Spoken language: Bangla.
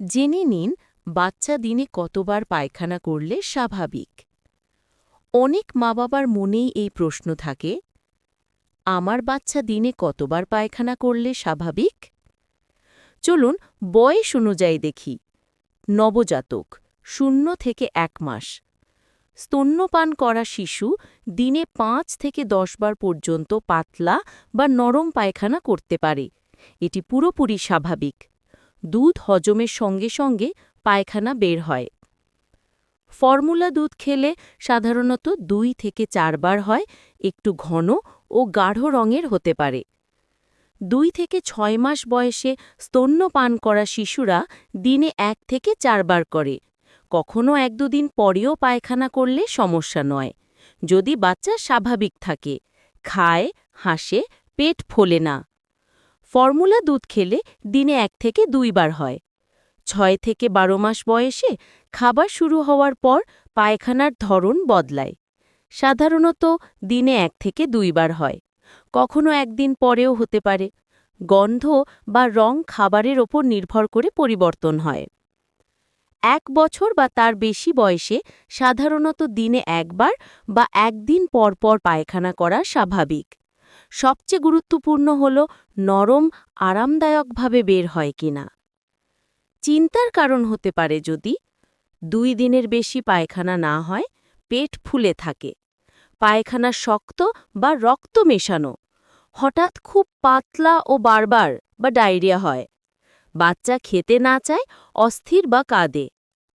জেনে নিন বাচ্চা দিনে কতবার পায়খানা করলে স্বাভাবিক। অনেক মা বাবার মনেই এই প্রশ্ন থাকে, আমার বাচ্চা দিনে কতবার পায়খানা করলে স্বাভাবিক? চলুন বয়স অনুযায়ী দেখি, নবজাতক, শূন্য থেকে এক মাস। স্তন্যপান করা শিশু দিনে পাঁচ থেকে দশ বার পর্যন্ত পাতলা বা নরম পায়খানা করতে পারে। এটি পুরোপুরি স্বাভাবিক। দুধ হজমের সঙ্গে সঙ্গে পায়খানা বের হয়। ফর্মুলা দুধ খেলে সাধারণত দুই থেকে চারবার হয়, একটু ঘন ও গাঢ় রঙের হতে পারে। দুই থেকে ছয় মাস বয়সে স্তন্যপান করা শিশুরা দিনে এক থেকে চারবার করে। কখনো এক দুদিন পরেও পায়খানা করলে সমস্যা নয়। যদি বাচ্চা স্বাভাবিক থাকে, খায়, হাসে, পেট ফোলে না। ফর্মুলা দুধ খেলে দিনে এক থেকে দুইবার হয়। ছয় থেকে বারো মাস বয়সে খাবার শুরু হওয়ার পর পায়খানার ধরন বদলায়। সাধারণত দিনে এক থেকে দুইবার হয়। কখনো একদিন পরেও হতে পারে। গন্ধ বা রং খাবারের ওপর নির্ভর করে পরিবর্তন হয়। এক বছর বা তার বেশি বয়সে সাধারণত দিনে একবার বা একদিন পর পর পায়খানা করা স্বাভাবিক। সবচেয়ে গুরুত্বপূর্ণ হল নরম, আরামদায়কভাবে বের হয় কিনা। চিন্তার কারণ হতে পারে যদি দুই দিনের বেশি পায়খানা না হয়, পেট ফুলে থাকে, পায়খানা শক্ত বা রক্ত মেশানো, হঠাৎ খুব পাতলা ও বারবার বা ডায়রিয়া হয়, বাচ্চা খেতে না চায়, অস্থির বা কাঁদে।